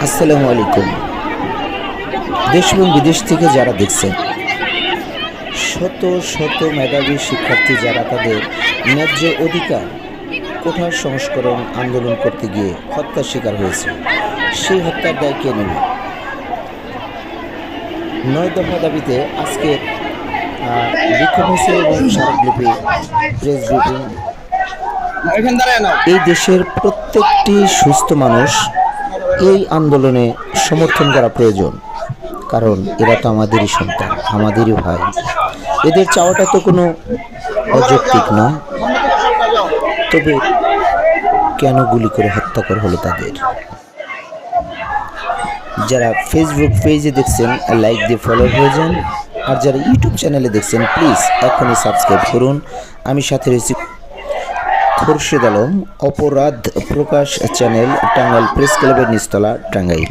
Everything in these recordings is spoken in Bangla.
আসসালামু আলাইকুম। দেশ এবং বিদেশ থেকে যারা দেখছেন শত শত মেধাবী শিক্ষার্থী যারা তাদের ন্যায্য অধিকার কোঠার সংস্করণ আন্দোলন করতে গিয়ে হত্যার শিকার হয়েছে সেই হত্যার দায় কে নেবে? নয় দফা দাবিতে আজকে বিক্ষোভ মিছিল এবং স্মারকলিপি প্রেস ব্রিফিং এই দেশের প্রত্যেকটি সুস্থ মানুষ এই আন্দোলনে সমর্থন করা প্রয়োজন, কারণ এরা তো আমাদেরই সন্তান, আমাদেরই ভাই। এদের চাওয়াটা তো কোনো অযৌক্তিক নয় তবে কেন গুলি করে হত্যা করা হলো তাদের? যারা ফেসবুক পেজে দেখছেন লাইক দিয়ে ফলো হয়ে যান। আর যারা ইউটিউব চ্যানেলে দেখছেন প্লিজ এখনই সাবস্ক্রাইব করুন। আমি সাথে রয়েছি খোরশেদ আলম অপরাধ প্রকাশ চ্যানেল টাঙ্গাইল প্রেস ক্লাবের নিচতলা টাঙ্গাইল।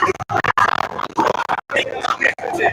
তারা আমাদের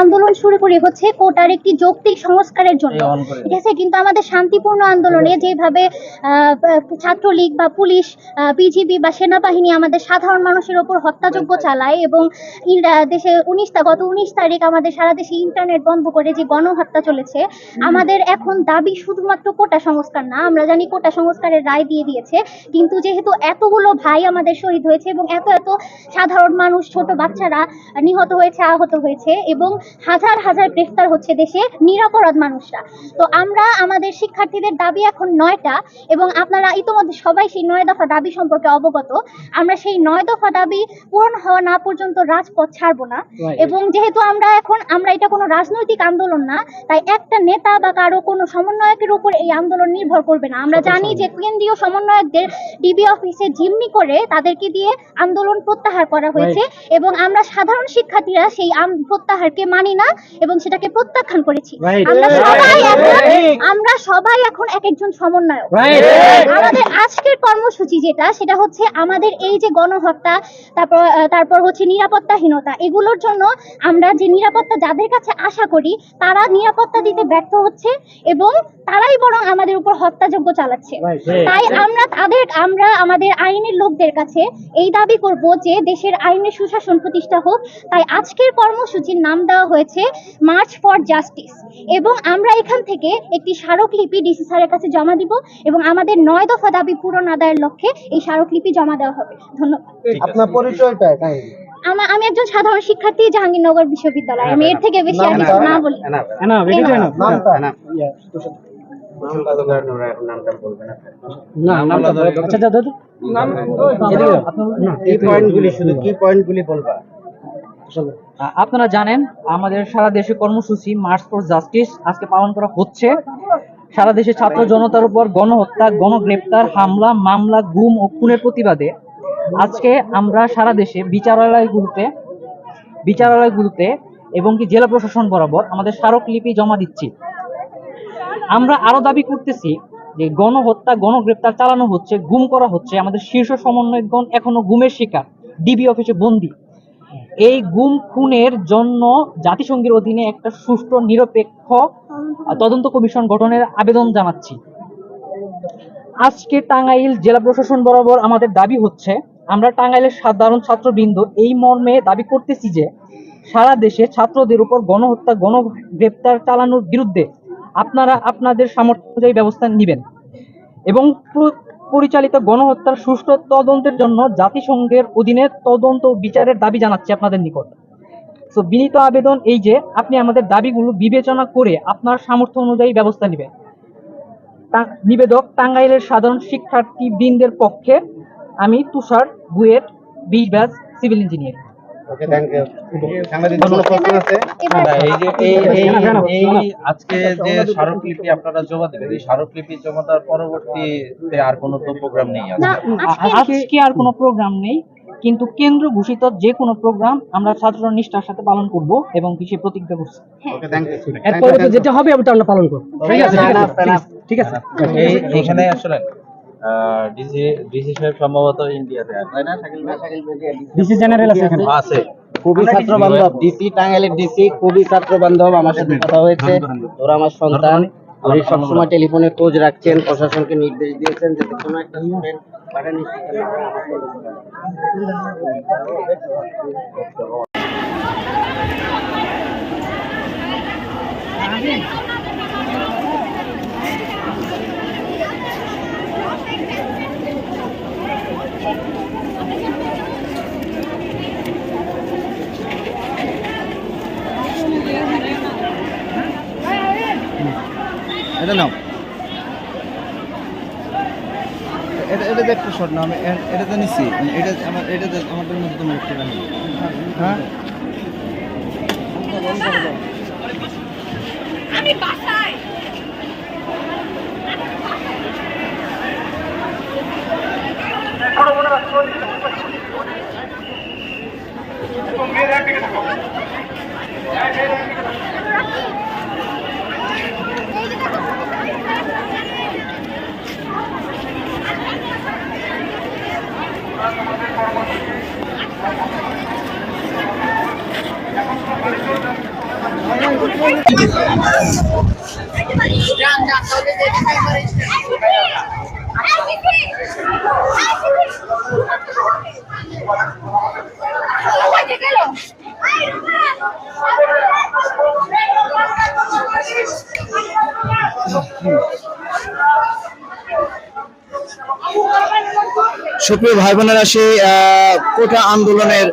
আন্দোলন শুরু করি হচ্ছে কোটার একটি যৌক্তিক সংস্কারের জন্য। ঠিক আছে? কিন্তু আমাদের শান্তিপূর্ণ আন্দোলনে যেভাবে ছাত্রলীগ বা পুলিশ বিজিবি বা সেনাবাহিনী আমাদের সাধারণ মানুষের ওপর হত্যাযজ্ঞ চালায় এবং দেশে উনিশ গত উনিশ তারিখ আমাদের সারা দেশে ইন্টারনেট বন্ধ করে যে গণহত্যা চলেছে আমাদের এখন দাবি শুধুমাত্র কোটা সংস্কার না আমরা জানি কোটা সংস্কারের রায় দিয়ে দিয়েছে। কিন্তু যেহেতু এতগুলো ভাই আমাদের শহীদ হয়েছে এবং এত এত সাধারণ মানুষ ছোট বাচ্চারা নিহত হয়েছে আহত হয়েছে এবং হাজার হাজার গ্রেফতার হচ্ছে দেশে নিরাপরাধ মানুষরা। তো আমরা আমাদের শিক্ষার্থীদের দাবি এখন নয়টা এবং আপনারা ইতোমধ্যে সবাই সেই নয় দফা দাবি সম্পর্কে অবগত। আমরা সেই নয় দফা দাবি পূরণ হওয়া না পর্যন্ত রাজপথ ছাড়বো না। এবং যেহেতু আমরা এখন আমরা এটা কোনো রাজনৈতিক আন্দোলন না তাই একটা নেতা বা কারও কোনো সমন্বয়কের উপর এই আন্দোলন নির্ভর করবে না। আমরা জানি যে কেন্দ্রীয় সমন্বয়কদের ডিবি অফিসে জিম্মি করে তাদেরকে দিয়ে আন্দোলন প্রত্যাহার করা হয়েছে এবং আমরা সাধারণ শিক্ষার্থীরা সেই আম- প্রত্যাহারকে মানি না এবং সেটাকে প্রত্যাখ্যান করেছি। আমরা সবাই এখন আমরা সবাই এখন এক একজন সমন্বয়ক আমাদের আজকের কর্মসূচি যেটা সেটা হচ্ছে আমাদের এই যে গণহত্যা তারপর তারপর হচ্ছে নিরাপত্তাহীনতা। এগুলোর জন্য আমরা যে নিরাপত্তা যাদের কাছে আশা করি তারা নিরাপত্তা দিতে ব্যর্থ হচ্ছে এবং তারাই বরং আমাদের উপর হত্যাযজ্ঞ চালাচ্ছে। তাই আমরা তাদের আমরা আমাদের আইনের লোকদের কাছে এই দাবি করব যে দেশের আইনের সুশাসন প্রতিষ্ঠা হোক। তাই আজকের কর্মসূচির নাম দেওয়া হয়েছে মার্চ ফর জাস্টিস এবং আমরা এখান থেকে একটি স্মারকলিপি ডিসি স্যারের কাছে জমা দিব এবং আমাদের নয় দফা দাবি পূরণ আদায়ের লক্ষ্যে এই স্মারকলিপি জমা দেওয়া হবে। ধন্যবাদ। আপনার পরিচয়টা কাহিনী। আমা- আমি একজন সাধারণ শিক্ষার্থী জাহাঙ্গীরনগর বিশ্ববিদ্যালয়। আমি এর থেকে বেশি আর কিছু না বলি। নামটা? কি পয়েন্টগুলি শুধু কি পয়েন্টগুলি বলবা? আপনারা জানেন, আমাদের সারা দেশে কর্মসূচি মার্চ ফর জাস্টিস আজকে পালন করা হচ্ছে। সারা দেশে ছাত্র জনতার উপর গণহত্যা, গণগ্রেপ্তার, হামলা, মামলা, গুম ও খুনের প্রতিবাদে আজকে আমরা সারা দেশে বিচারালয়গুলোতে বিচারালয়গুলোতে এবং কি জেলা প্রশাসন বরাবর আমাদের স্মারকলিপি জমা দিচ্ছি। আমরা আরও দাবি করতেছি যে গণহত্যা, গণগ্রেপ্তার চালানো হচ্ছে, গুম করা হচ্ছে আমাদের শীর্ষ সমন্বয়কগণ এখনও গুমের শিকার, ডিবি অফিসে বন্দী। এই গুম খুনের জন্য জাতিসংঘের অধীনে একটা সুষ্ঠু, নিরপেক্ষ, তদন্ত কমিশন গঠনের আবেদন জানাচ্ছি। আজকে টাঙ্গাইল জেলা প্রশাসন বরাবর আমাদের দাবি হচ্ছে, আমরা টাঙ্গাইলের সাধারণ ছাত্রবৃন্দ এই মর্মে দাবি করতেছি যে, সারা দেশে ছাত্রদের উপর গণহত্যা, গণগ্রেপ্তার চালানোর বিরুদ্ধে আপনারা আপনাদের সামর্থ্য অনুযায়ী ব্যবস্থা নেবেন। এবং পরিচালিত গণহত্যার সুষ্ঠু তদন্তের জন্য জাতিসংঘের অধীনে তদন্ত বিচারের দাবি জানাচ্ছি আপনাদের নিকট। তো বিনীত আবেদন এই যে, আপনি আমাদের দাবিগুলো বিবেচনা করে আপনার সামর্থ্য অনুযায়ী ব্যবস্থা নেবেন। নিবেদক টাঙ্গাইলের সাধারণ শিক্ষার্থী বৃন্দের পক্ষে আমি Tushar BUET Biswas civil engineer. Okay thank you সাংবাদিক কোনো প্রশ্ন আছে? হ্যাঁ, এই যে এই এই এই আজকে যে স্মারকলিপি আপনারা জমা দেবেন এই স্মারকলিপি জমা দেওয়ার পরবর্তীতে আর কোনো তো প্রোগ্রাম নেই আজকে। আজকে আজকে আর কোনো প্রোগ্রাম নেই কিন্তু কেন্দ্র ঘোষিত যে কোনো প্রোগ্রাম আমরা ছাত্র নিষ্ঠার সাথে পালন করব এবং কিছু প্রতিজ্ঞা করছি। ওকে থ্যাংক ইউ এরপরে যেটা হবে ওটা আমরা পালন করব। ঠিক আছে? ঠিক আছে, আসলে ডিসি ডিসি সাহেব সম্ভবত ইন্ডিয়াতে তাই না? শাকিল ভাই? ডিসি জেনারেল আছে? এখানে। আছে। খুবই ছাত্র বান্ধব। ডিসি টাঙ্গাইলের ডিসি খুবই ছাত্র বান্ধব। আমার সাথে কথা হয়েছে। ওরা আমার সন্তান। উনি সবসময় টেলিফোনে খোঁজ রাখছেন প্রশাসনকে নির্দেশ দিয়েছেন যাতে কোনো একটা স্টুডেন্ট নিশ্চিত না হয় আমার কোনো এটা নাও। এটা এটা দেখতে শর্ট না, আমি এ- এটা তো নিচ্ছি এটা আমার এটা তো আমাদের মধ্যে তোমার একটা রাখি হ্যাঁ সুপ্রিয় ভাই বোনেরা সেই কোটা আন্দোলনের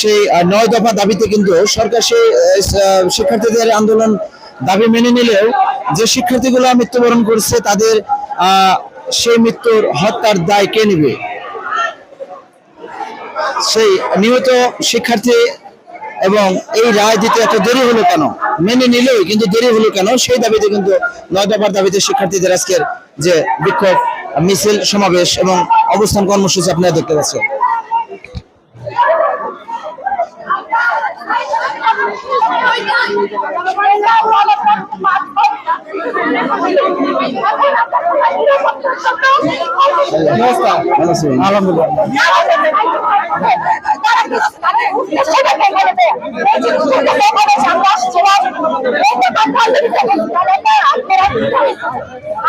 সেই নয় দফা দাবিতে কিন্তু সরকার সেই শিক্ষার্থীদের আন্দোলন দাবি মেনে নিলেও যে শিক্ষার্থীগুলো মৃত্যুবরণ করছে, তাদের সেই মৃত্যুর হত্যার দায় কে নেবে? সেই নিহত শিক্ষার্থী এবং এই রায় দিতে এত দেরি হলো কেন? মেনে নিলেও কিন্তু দেরি হলো কেন? সেই দাবিতে কিন্তু নয় দফার দাবিতে শিক্ষার্থীদের আজকের যে বিক্ষোভ মিছিল সমাবেশ এবং অবস্থান কর্মসূচি আপনারা দেখতে পাচ্ছেন।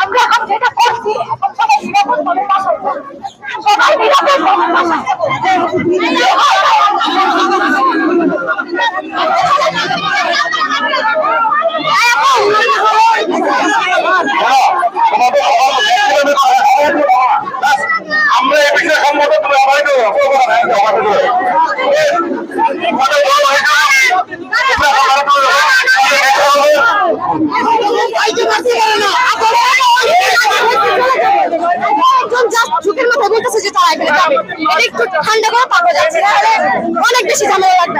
আমরা যেটা করছি এখন সবাই নিরাপদ ভাবে বাসা সবাই নিরাপদ ভাবে বাসা করব। লাইটে যাবে এটা একটু ঠান্ডা করে তারপর যাচ্ছি নাহলে অনেক বেশি ঝামেলা লাগবে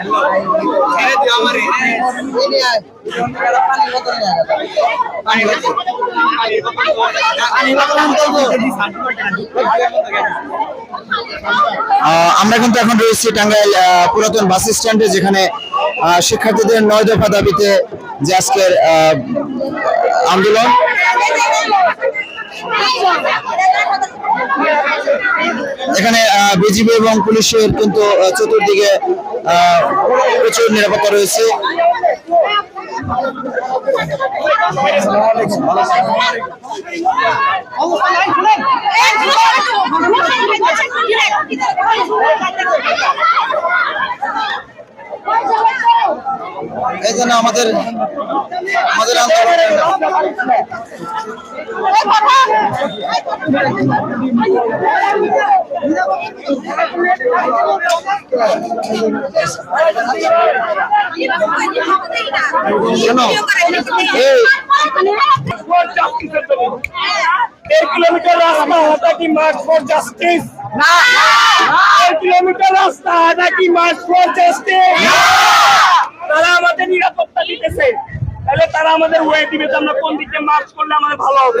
আমরা কিন্তু এখন রয়েছি টাঙ্গাইল পুরাতন বাস স্ট্যান্ডে, যেখানে শিক্ষার্থীদের নয় দফা দাবিতে যে আজকের আন্দোলন। এখানে বিজিবি এবং পুলিশের কিন্তু চতুর্দিকে প্রচুর নিরাপত্তা রয়েছে। এই জন্য আমাদের আমাদের আন্দোলনের তারা আমাদের নিরাপত্তা দিতেছে তাহলে তারা আমাদের ওয়ে দিবে আমরা কোন দিকে মার্চ করলে আমাদের ভালো হবে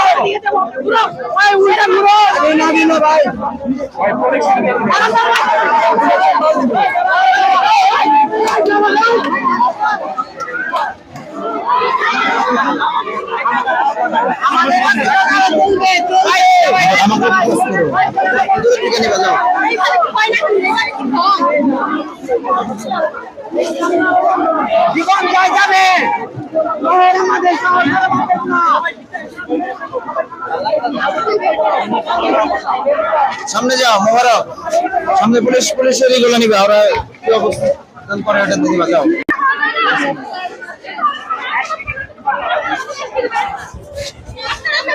ঠিক আছে আমাকে request করো। দূর থেকে নিয়ে যাও জীবন জয় যাবে আমাদের সামনে যাও, মোবারক। সামনে পুলিশ পুলিশের এগুলো নিবে, ওরা কি অবস্থান করে ওটা দিবা, যাও।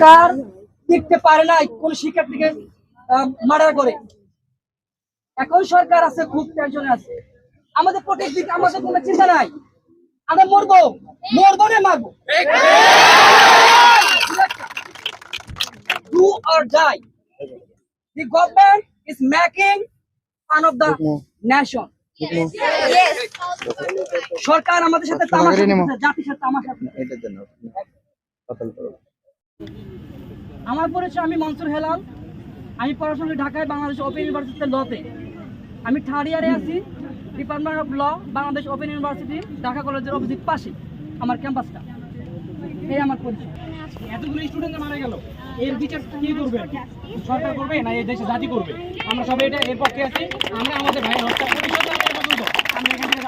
সরকার দেখতে পারে না কোন শিক্ষার্থীকে মার্ডার করে। এখন সরকার আছে খুব টেনশনে আছে। আমাদের প্রোটেক্ট দিকে আমাদের কোনো চিন্তা নাই। আমরা মরবো মরবো না মারবো। Do or die the government is making fun of the nation সরকার আমাদের সাথে তামাশা জাতির সাথে তামাশা করতেছে। এটার জন্য। আমার পরিচয় আমি মনসুর হেলাল। আমি পড়াশোনা ঢাকায়, বাংলাদেশ ওপেন ইউনিভার্সিটিতে লতে আমি থার্ড ইয়ারে আছি department of law Bangladesh open university Dhaka কলেজের অপোজিট পাশে, আমার ক্যাম্পাসটা এই আমার পরিচয়। এতগুলো স্টুডেন্ট মারা গেল। এর বিচার কি করবে? সরকার করবে না এই দেশে জাতি করবে? আমরা সবাই এটা এর পক্ষে আছি। আমরা আমাদের ভাই হত্যা আমরা এখান থেকে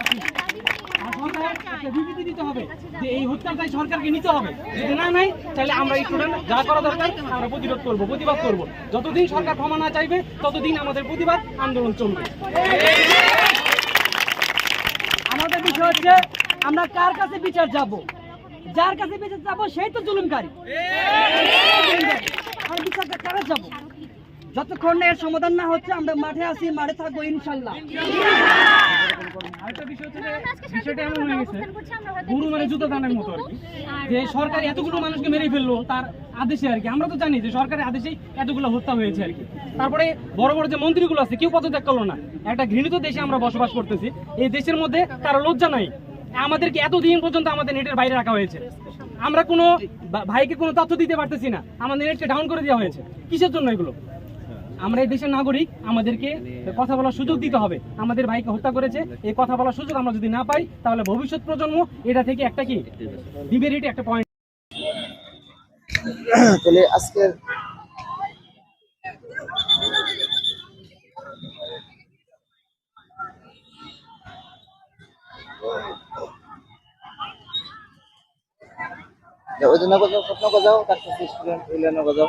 বিবৃতি দিতে হবে যে এই হত্যার দায় সরকারকে নিতে হবে। যদি না নাই তাহলে আমরা স্টুডেন্ট যা করা দরকার, আমরা প্রতিরোধ করব, প্রতিবাদ করব। যতদিন সরকার ক্ষমা না চাইবে, ততদিন আমাদের প্রতিবাদ আন্দোলন চলবে। আমাদের বিষয় হচ্ছে, আমরা কার কাছে বিচার যাব যার কাছে বিচার যাব সেই তো জুলুমকারী। আর বিচারটা কারা যাব যতক্ষণ এর সমাধান না হচ্ছে, আমরা মাঠে আসি, মাঠে থাকব, ইনশাল্লাহ। মানে জুতো দানের মতো যে সরকার এতগুলো মানুষকে মেরে ফেলল, তার আদেশে আর কি। আমরা তো জানি যে সরকারের আদেশেই এতগুলো হত্যা হয়েছে আর তারপরে বড় বড় যে মন্ত্রীগুলো আছে, কেউ পদত্যাগ করল না। একটা ঘৃণিত দেশে আমরা বসবাস করতেছি। এই দেশের মধ্যে কারও লজ্জা নাই। আমাদেরকে এতদিন পর্যন্ত আমাদের নেটের বাইরে রাখা হয়েছে। আমরা কোনো ভাইকে কোনো তথ্য দিতে পারতেছি না। আমাদের নেটকে ডাউন করে দেওয়া হয়েছে। কিসের জন্য এগুলো? আমরা এই দেশের নাগরিক, আমাদেরকে কথা বলার সুযোগ দিতে হবে। আমাদের ভাইকে হত্যা করেছে, এই কথা বলার সুযোগ আমরা যদি না পাই, তাহলে ভবিষ্যৎ প্রজন্ম এটা থেকে একটা কি? ডিবেরিটি একটা পয়েন্ট তাহলে আজকের ওই জন্য স্বপ্ন বাজাও তার সাথে স্টুডেন্ট উইলিয়ানো বাজাও